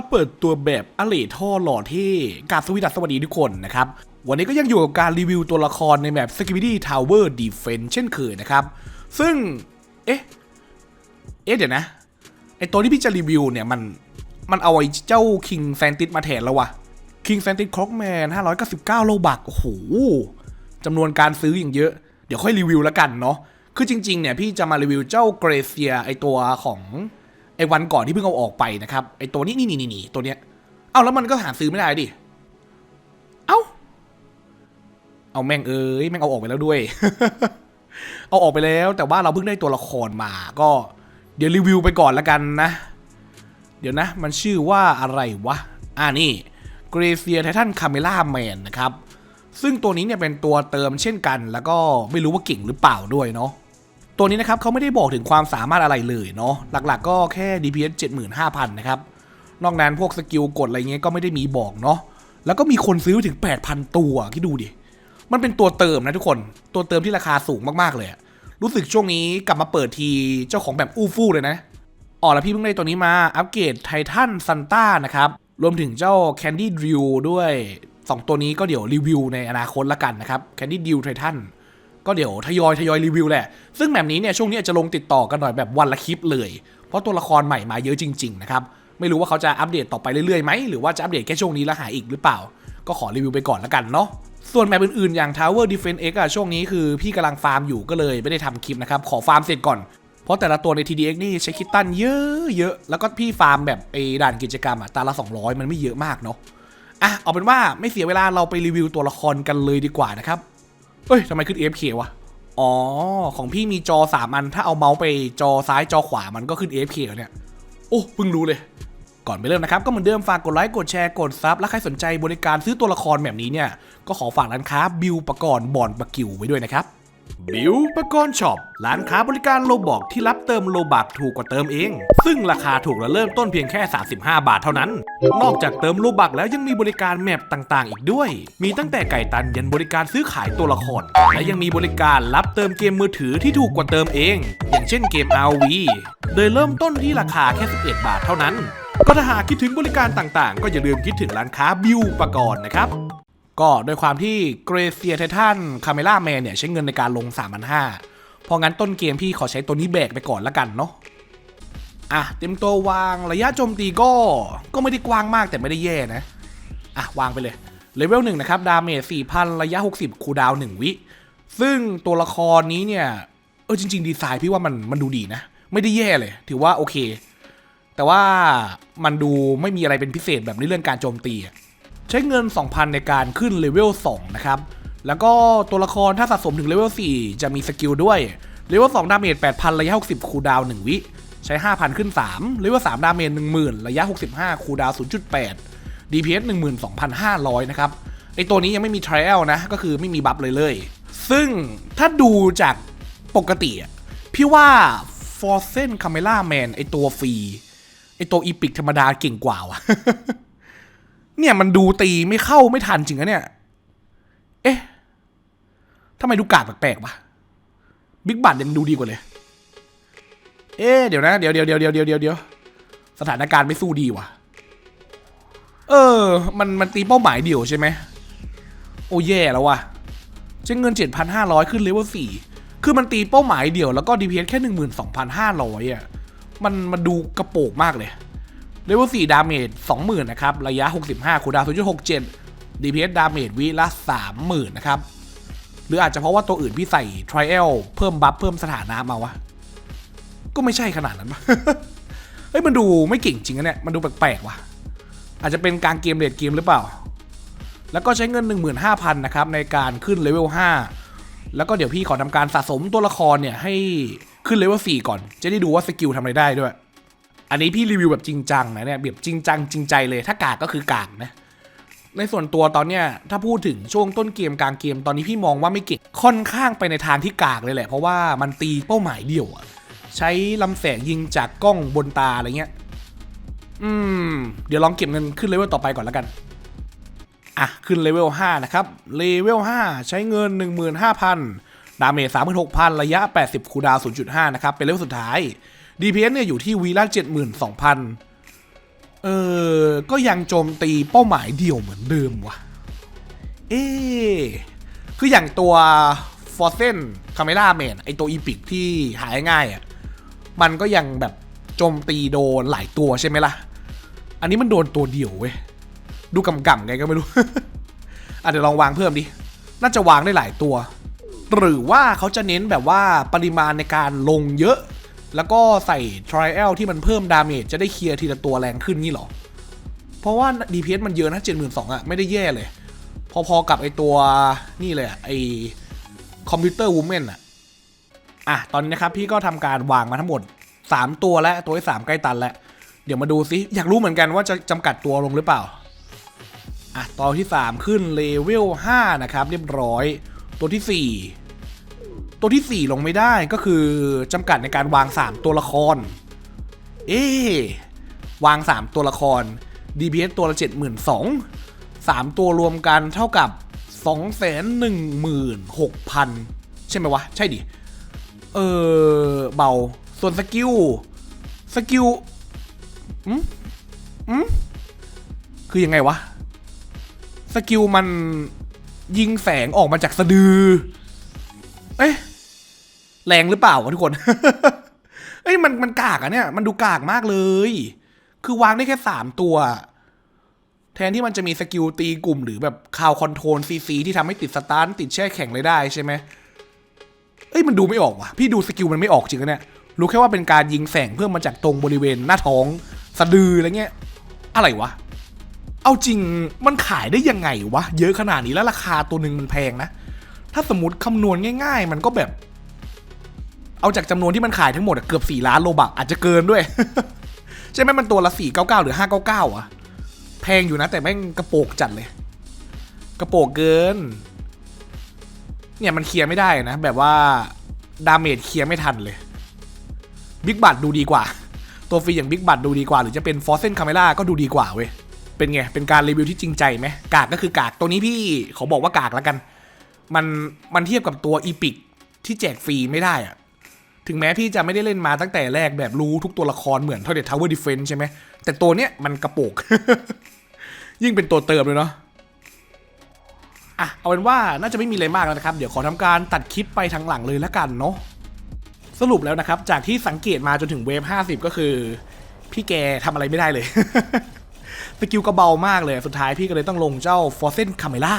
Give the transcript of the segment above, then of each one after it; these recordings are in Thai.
มาเปิดตัวแบบอเลท่อหล่อเท่กาสวีดัสสวัสดีทุกคนนะครับ วันนี้ก็ยังอยู่กับการรีวิวตัวละครในแบบ s k i b i d y Tower Defense เช่นเคยนะครับ ซึ่ง เอ๊ะ เอ๊ะเดี๋ยวนะ ไอตัวที่พี่จะรีวิวเนี่ยมัน มันเอาไอ้เจ้า King s a n t i s มาแทนแล้ววะ King s a n t i s Clockman 599 โลบัก โอ้โหจำนวนการซื้ออย่างเยอะ เดี๋ยวค่อยรีวิวแล้วกันเนาะ คือจริงๆเนี่ยพี่จะมารีวิวเจ้าเกรเซียไอตัวของ ไอ้วันก่อนที่เพิ่งเอาออกไปนะครับไอ้ตัวนี้นี่นี่นี่ตัวเนี้ยเอ้าแล้วมันก็หาซื้อไม่ได้ดิเอ้าเอาแม่งเอ้ยแม่งเอาออกไปแล้วด้วย เอาออกไปแล้ว แต่ว่าเราเพิ่งได้ตัวละครมาก็ เดี๋ยวรีวิวไปก่อนละกันนะ เดี๋ยวนะ มันชื่อว่าอะไรวะอ่านี่เกรเซียไททันคาเมล่าแมนนะครับ ซึ่งตัวนี้เนี่ยเป็นตัวเติมเช่นกัน แล้วก็ไม่รู้ว่าเก่งหรือเปล่าด้วยเนาะ ตัวนี้นะครับเขาไม่ได้บอกถึงความสามารถอะไรเลยเนาะหลักๆ ก็แค่ DPS 75,000 นะครับ นอกนั้นพวกสกิลกดอะไรเงี้ยก็ไม่ได้มีบอกเนาะแล้วก็มีคนซื้อถึง 8,000 ตัวคิดดูดิ มันเป็นตัวเติมนะทุกคนตัวเติมที่ราคาสูงมากๆเลยรู้สึกช่วงนี้กลับมาเปิดทีเจ้าของแบบอู้ฟู่เลยนะอ๋อแล้วพี่เพิ่งได้ตัวนี้มาอัปเกรดไททันซันต้านะครับรวมถึงเจ้า Candy Drill ด้วย 2 ตัวนี้ก็เดี๋ยวรีวิวในอนาคตละกันนะครับ Candy Drill Titan ก็เดี๋ยวทยอยทยอยรีวิวแหละ ซึ่งแบบนี้เนี่ยช่วงนี้จะลงติดต่อกันหน่อยแบบวันละคลิปเลย เพราะตัวละครใหม่มาเยอะจริงๆนะครับ ไม่รู้ว่าเขาจะอัปเดตต่อไปเรื่อยๆไหมหรือว่าจะอัปเดตแค่ช่วงนี้แล้วหายอีกหรือเปล่า ก็ขอรีวิวไปก่อนละกันเนาะ ส่วนแมปอื่นๆอย่าง Tower Defense X อะช่วงนี้คือพี่กำลังฟาร์มอยู่ก็เลยไม่ได้ทำคลิปนะครับ ขอฟาร์มเสร็จก่อน เพราะแต่ละตัวใน TDX นี่ใช้คิตตันเยอะๆแล้วก็พี่ฟาร์มแบบไอ้ด่านกิจกรรมอะตาละ 200 มันไม่เยอะมากเนาะ อะเอาเป็นว่าไม่เสียเวลาเราไปรีวิวตัวละครกันเลยดีกว่านะครับ เอ้ยทำไมขึ้น AFK วะ อ๋อ ของพี่มีจอ3อัน ถ้าเอาเมาส์ไปจอซ้ายจอขวามันก็ขึ้น AFK เนี่ย โอ้เพิ่งรู้เลย ก่อนไปเริ่มนะครับ ก็เหมือนเดิมฝากกดไลค์ กดแชร์ กดซับ และใครสนใจบริการซื้อตัวละครแบบนี้เนี่ย ก็ขอฝากร้านค้าบิวประกรณ์บอนปะกิวไว้ด้วยนะครับ บิวปรกรณ์ช็อปร้านค้าบริการโลบอกที่รับเติมโลบักถูกกว่าเติมเอง ซึ่งราคาถูกและเริ่มต้นเพียงแค่ 35 บาทเท่านั้น นอกจากเติมโลบักแล้วยังมีบริการแมปต่างๆ อีกด้วย มีตั้งแต่ไก่ตันยันบริการซื้อขายตัวละคร และยังมีบริการรับเติมเกมมือถือที่ถูกกว่าเติมเอง อย่างเช่นเกม RV โดยเริ่มต้นที่ราคาแค่ 11 บาทเท่านั้น ก็ถ้าหากคิดถึงบริการต่างๆ ก็อย่าลืมคิดถึงร้านค้าบิวปรกรณ์นะครับ ก็โดยความที่เกรเซียไททันคาเมล่าแมนเนี่ยใช้เงินในการลง 3,500พราะงั้นต้นเกมพี่ขอใช้ตัวนี้แบกไปก่อนละกันเนาะอะเต็มตัววางระยะโจมตีก็ก็ไม่ได้กว้างมากแต่ไม่ได้แย่นะ อะ วางไปเลยเลเวลหนึ่งนะครับ ดาเมจ4,000ระยะ 60 คูดาวน์1วิ ซึ่งตัวละครนี้เนี่ย เออจริง ๆ ดีไซน์พี่ว่ามันมันดูดีนะ ไม่ได้แย่เลย ถือว่าโอเค แต่ว่ามันดูไม่มีอะไรเป็นพิเศษแบบในเรื่องการโจมตีอะ ใช้เงิน 2,000 ในการขึ้นเลเวล2นะครับ แล้วก็ตัวละครถ้าสะสมถึงเลเวล4จะมีสกิลด้วย เลเวล2ดาเมจ8,000 ระยะ 60 คูลดาวน์1วิ ใช้ 5,000 ขึ้น 3 เลเวล3ดาเมจ10,000 ระยะ 65 คูลดาวน์0.8 DPS 12,500 นะครับ ไอตัวนี้ยังไม่มี trial นะ ก็คือไม่มีบัฟเลยเลย ซึ่งถ้าดูจากปกติ พี่ว่า f o r c e n Camera Man ไอตัวฟรีไอตัวอีพิกธรรมดาเก่งกว่าว่ะ เนี่ยมันดูตีไม่เข้าไม่ทันจริงอะเนี่ย เอ๊ะทำไมดูกากแปลกๆวะบิ๊กบัตยังดูดีกว่าเลย เอ๊ะเดี๋ยวนะเดี๋ยวเดี๋ยวเดี๋ยวเดี๋ยวเดี๋ยวเดี๋ยวสถานการณ์ไม่สู้ดีว่ะ เออ มันมันตีเป้าหมายเดียวใช่ไหม โอ้แย่แล้วว่ะใช้เงิน 7,500 ขึ้นเลเวล4คือมันตีเป้าหมายเดียวแล้วก็ DPS แค่ 12,500อะ มันมันดูกระโปกมากเลย เลเวล4ดาเมจ20,000นะครับ ระยะ 65คูดาว0.67 DPS ดาเมจวิละ 30,000 นะครับ หรืออาจจะเพราะว่าตัวอื่นพี่ใส่ Trial เพิ่มบัฟเพิ่มสถานะมาวะ ก็ไม่ใช่ขนาดนั้นปะเฮ้ยมันดูไม่เก่งจริงอะเนี่ย มันดูแปลกๆว่ะ อาจจะเป็นการเกมเลดเกมหรือเปล่า แล้วก็ใช้เงิน 15,000นะครับในการขึ้นเลเวล5แล้วก็เดี๋ยวพี่ขอทำการสะสมตัวละครเนี่ยให้ขึ้นเลเวล4ก่อน จะได้ดูว่าสกิลทำอะไรได้ด้วย อันนี้พี่รีวิวแบบจริงจังนะเนี่ยแบบจริงจังจริงใจเลยถ้ากากก็คือกากนะในส่วนตัวตอนเนี้ยถ้าพูดถึงช่วงต้นเกมกลางเกมตอนนี้พี่มองว่าไม่เก่งค่อนข้างไปในทางที่กากเลยแหละ เพราะว่ามันตีเป้าหมายเดียวอะใช้ลำแสงยิงจากกล้องบนตาอะไรเงี้ย อืม เดี๋ยวลองเก็บเงินขึ้นเลเวลต่อไปก่อนแล้วกัน อะ ขึ้นเลเวล5นะครับ เลเวล5ใช้เงิน 15,000 ดาเมจ36,000 ระยะ 80 คูดาวน์0.5 นะครับ เป็นเลเวลสุดท้าย DPS เนี่ยอยู่ที่วีละ72,000 เออ ก็ยังโจมตีเป้าหมายเดียวเหมือนเดิมวะเอ๊คืออย่างตัวฟอร์เซนคาเมล่าแมนไอตัวอีพิกที่หายง่ายอะ่ะ มันก็ยังแบบโจมตีโดนหลายตัวใช่ไหมล่ะ อันนี้มันโดนตัวเดียวเว้ย ดูกำกำไงก็ไม่รู้ อะเดี๋ยวลองวางเพิ่มดิ น่าจะวางได้หลายตัว หรือว่าเขาจะเน้นแบบว่าปริมาณในการลงเยอะ แล้วก็ใส่ trial ที่มันเพิ่มดาเมจจะได้เคลียร์ทีละตัวแรงขึ้นนี่หรอ เพราะว่า DPS มันเยอะนะ 72,000อะไม่ได้แย่เลย พอๆกับไอตัวนี่เลยไอคอมพิวเตอร์วูแมนอะอะ ตอนนี้นะครับพี่ก็ทำการวางมาทั้งหมด 3 ตัวแล้ว ตัวที่ 3 ใกล้ตันแล้ว เดี๋ยวมาดูซิ อยากรู้เหมือนกันว่าจะจำกัดตัวลงหรือเปล่า อะตอนที่ 3 ขึ้นเลเวล5นะครับเรียบร้อย ตัวที่ 4 ตัวที่ 4 ลงไม่ได้ก็คือจำกัดในการวาง 3 ตัวละคร เอ๊ะวาง 3 ตัวละคร DPS ตัวละ 72,000 3 ตัวรวมกันเท่ากับ 216,000 ใช่ไหมวะ ใช่ดิ เออเบา ส่วนสกิล สกิลอืมอืมคือยังไงวะ สกิลมันยิงแสงออกมาจากสะดือ เอ๊ะ แรงหรือเปล่าวะทุกคน เอ้ยมันมันกากอะเนี่ย มันดูกากมากเลย คือวางได้แค่สามตัว แทนที่มันจะมีสกิลตีกลุ่มหรือแบบคาวคอนโทรลซีซีที่ทำให้ติดสตาร์ติดแช่แข็งเลยได้ใช่ไหมเอ้ยมันดูไม่ออกว่ะ พี่ดูสกิลมันไม่ออกจริงนะเนี่ยรู้แค่ว่าเป็นการยิงแสงเพิ่มมาจากตรงบริเวณหน้าท้องสะดืออะไรเงี้ย อะไรวะ เอาจริงมันขายได้ยังไงวะ เยอะขนาดนี้แล้วราคาตัวหนึ่งมันแพงนะ ถ้าสมมติคำนวณง่าย ๆ มันก็แบบ เอาจากจำนวนที่มันขายทั้งหมดอะเกือบ 4 ล้านโลบักอาจจะเกินด้วย ใช่ไหมมันตัวละ 499 หรือ 599อะแพงอยู่นะ แต่แม่งกระโปกจัดเลย กระโปกเกิน เนี่ยมันเคลียร์ไม่ได้นะ แบบว่า ดาเมจเคลียร์ไม่ทันเลยบิ๊กบัตดูดีกว่า ตัวฟรีอย่างบิ๊กบัตดูดีกว่า หรือจะเป็นฟอร์เซนคาเมล่าก็ดูดีกว่าเว้ยเป็นไง เป็นการรีวิวที่จริงใจไหมกากก็คือกากตัวนี้พี่เขาบอกว่ากากแล้วกัน มันมันเทียบกับตัวอีพิกที่แจกฟรีไม่ได้อะ ถึงแม้พี่จะไม่ได้เล่นมาตั้งแต่แรกแบบรู้ทุกตัวละครเหมือนเท่าเด็ดทาวเวอร์ดิเฟนใช่ไหมแต่ตัวเนี้ยมันกระโปก ยิ่งเป็นตัวเติมเลยเนาะอะเอาเป็นว่าน่าจะไม่มีอะไรมากแล้วนะครับ เดี๋ยวขอทำการตัดคลิปไปทางหลังเลยแล้วกันเนาะสรุปแล้วนะครับ จากที่สังเกตมาจนถึงเวฟ50 ก็คือ พี่แกทำอะไรไม่ได้เลยสกิลกระเบามากเลย สุดท้ายพี่ก็เลยต้องลงเจ้า f o r c e n Camera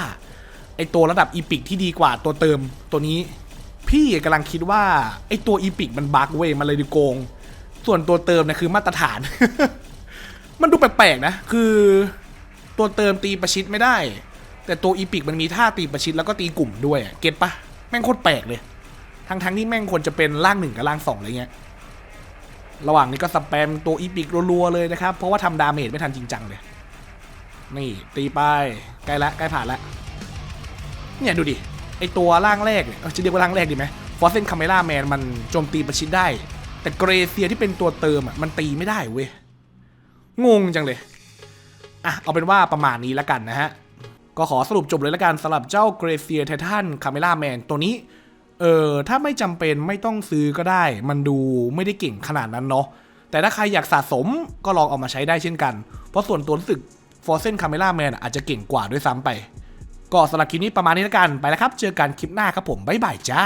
ไอตัวระดับอีพิกที่ดีกว่าตัวเติมตัวนี้ พี่กำลังคิดว่าไอตัวอีพิกมันบั๊กเว้ยมันเลยดูโกง ส่วนตัวเติมนะคือมาตรฐาน มันดูแปลกๆนะ คือตัวเติมตีประชิดไม่ได้ แต่ตัวอีพิกมันมีท่าตีประชิดแล้วก็ตีกลุ่มด้วยเก็ตปะแม่งโคตรแปลกเลย ทั้งๆที่แม่งควรจะเป็นร่างหนึ่งกับร่างสองอะไรเงี้ยระหว่างนี้ก็สแปมตัวอีพิกรัวๆเลยนะครับ เพราะว่าทำดาเมจไม่ทันจริงจังเลย นี่ตีไปใกล้ละใกล้ผ่านละเนี่ยดูดิ ไอตัวร่างแรกเนี่ยจะเรียกว่าร่างแรกดีไหมฟอสเซนคาเมล่าแมนมันโจมตีประชิดได้ แต่เกรเซียที่เป็นตัวเติมอะมันตีไม่ได้เว้ยงงจังเลยอะเอาเป็นว่าประมาณนี้แล้วกันนะฮะ ก็ขอสรุปจบเลยแล้วกันสำหรับเจ้าเกรเซียไททันคาเมล่าแมนตัวนี้เออถ้าไม่จำเป็นไม่ต้องซื้อก็ได้ มันดูไม่ได้เก่งขนาดนั้นเนาะแต่ถ้าใครอยากสะสมก็ลองเอามาใช้ได้เช่นกัน เพราะส่วนตัวรู้สึก f o r c e n Camera Man อาจจะเก่งกว่าด้วยซ้ำไป ก็สำหรับคลิปนี้ประมาณนี้แล้วกันไปแล้วครับ เจอกันคลิปหน้าครับผมบ๊ายบายจ้า